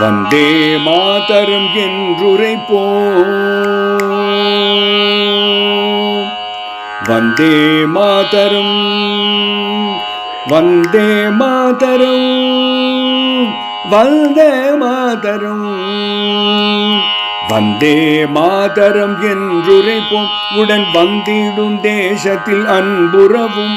வந்தே மாதரம் என்றுரைப்போம் வந்தே மாதரம் வந்தே மாதரம் வந்தே மாதரம். வந்தே மாதரம் என்றுரைப்போம் உடன் வந்திடும் தேசத்தில் அன்புறவும்.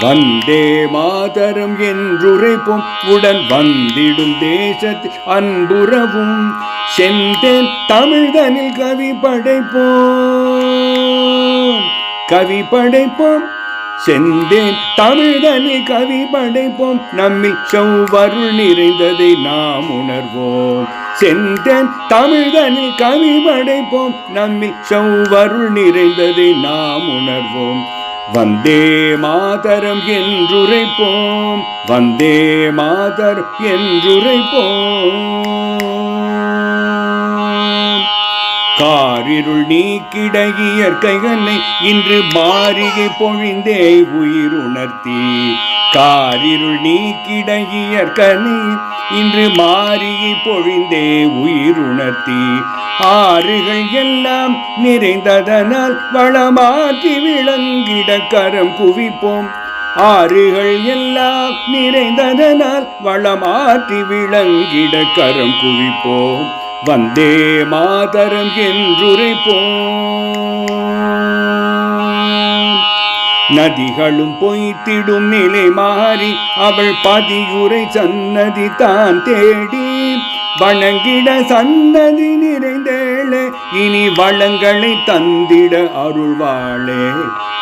வந்தே மாதரம் என்றுரைப்போம். உடன் வந்திடும் தேசத்தில் அன்புறவும். செந்தேன் தமிழ்தனில் கவி படைப்போம். கவி படைப்போம். செந்தேன் தமிழ்தனில் கவி படைப்போம். நம்மில் செவ்வருள் நிறைந்ததை நாம் உணர்வோம். செந்தேன் தமிழ்தனில் கவி படைப்போம். நம்மில் செவ்வருள் நிறைந்ததை நாம் உணர்வோம். வந்தே மாதரம் என்றுரைப்போம் வந்தே மாதரம் என்றுரைப்போம். காரிருள் நீக்கிட இயற்கைகளை இன்று மாறிகை பொழிந்தே உயிர் உணர்த்தி காரிருள் நீக்கிட இயற்கனை இன்று மாறியை பொழிந்தே உயிர் உணர்த்தி ஆறுகள் எல்லாம் நிறைந்ததனால் வளமாற்றி விளங்கிட கரம் குவிப்போம். ஆறுகள் எல்லாம் நிறைந்ததனால் வளமாற்றி விளங்கிட கரம் குவிப்போம். வந்தே மாதரம் என்றுரைப்போம். நதிகளும் பொய்த்திடும் நிலை மாறி அவள் பதியுரை சன்னதி தான் தேடி வணங்கிட சந்ததி நிறைந்தேளே இனி வளங்களை தந்திட அருள்வாளே.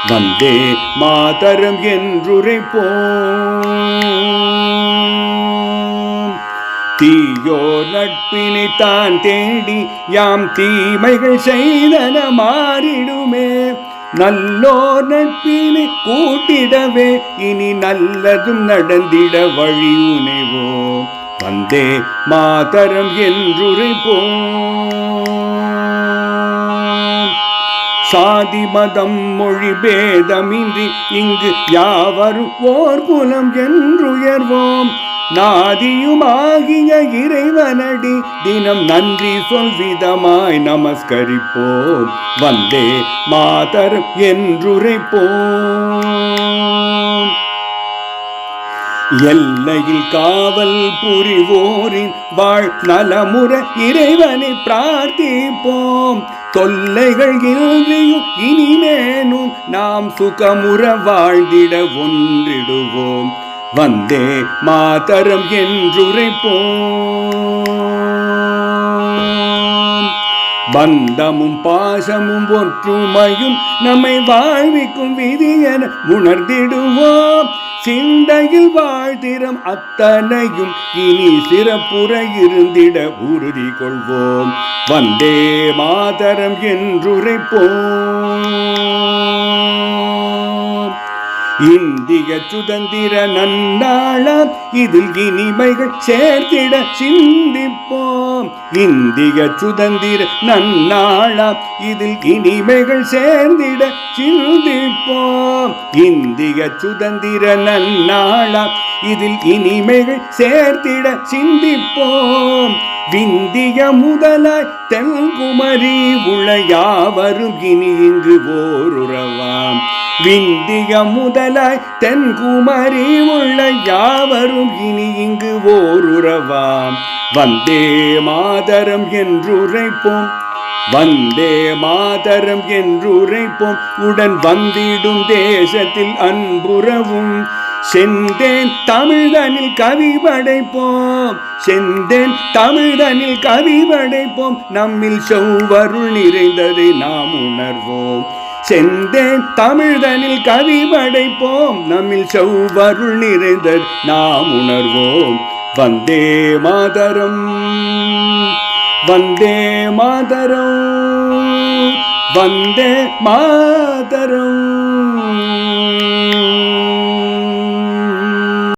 வந்தே மாதரம் என்றுரைப்போம். தீயோ நட்பினை தான் தேடி யாம் தீமைகள் செய்தன மாறிடுமே. நல்லோர் நட்பினை கூட்டிடவே இனி நல்லதும் நடந்திட வழி உனைவோம். வந்தே மாதரம் என்றுரைப்போம் சாதி மதம் மொழி பேதமின்றி இங்கு யாவரும் ஓர் குலம் என்றுயர்வோம். நாதியுமாகிய இறைவனடி தினம் நன்றி சொல்விதமாய் நமஸ்கரிப்போம். வந்தே மாதர் என்றுரைப்போம். எல்லையில் காவல் புரிவோரின் வாழ் நலமுற இறைவனை பிரார்த்திப்போம். தொல்லைகள் இன்றியும் இனிமேனும் நாம் சுகமுற வாழ்ந்திட ஒன்றிடுவோம். வந்தே மாதரம் என்றுரைப்போம். பந்தமும் பாசமும் ஒற்றுமையும் நம்மை வாழ்விக்கும் விதி என உணர்ந்திடுவோம். சிந்தையில் வாழ்த்திரம் அத்தனையும் இனி சிறப்புற இருந்திட உறுதி கொள்வோம் வந்தே மாதரம் என்றுரைப்போம். இந்திய சுதந்திர நன்னாளாம் இதில் இனிமைகள் சேர்த்திட சிந்திப்போம். இந்திய சுதந்திர நன்னாளாம் இதில் இனிமைகள் சேர்ந்திட சிந்திப்போம். இந்திய சுதந்திர நன்னாளாம் இதில் இனிமைகள் சேர்த்திட சிந்திப்போம். விந்திய முதலாய் தென்குமரி உள்ள யாவரும் இனி இங்கு ஓருறவாம். விந்திய முதலாய் தென்குமரி உள்ள யாவரும் இனி இங்கு ஓருறவாம். வந்தே மாதரம் என்றுரைப்போம். வந்தே மாதரம் என்றுரைப்போம். உடன் வந்திடும் தேசத்தில் அன்புறவும். செந்தேன் தமிழ்தனில் கவி படைப்போம். செந்தேன் தமிழ்தனில் கவி படைப்போம். நம்மில் செவ்வருள் நிறைந்ததை நாம் உணர்வோம். செந்தேன் தமிழ்தனில் கவி படைப்போம் நம்மில் செவ்வருள் நிறைந்தது நாம் உணர்வோம். வந்தே மாதரம் வந்தே மாதரம் வந்தே மாதரம்.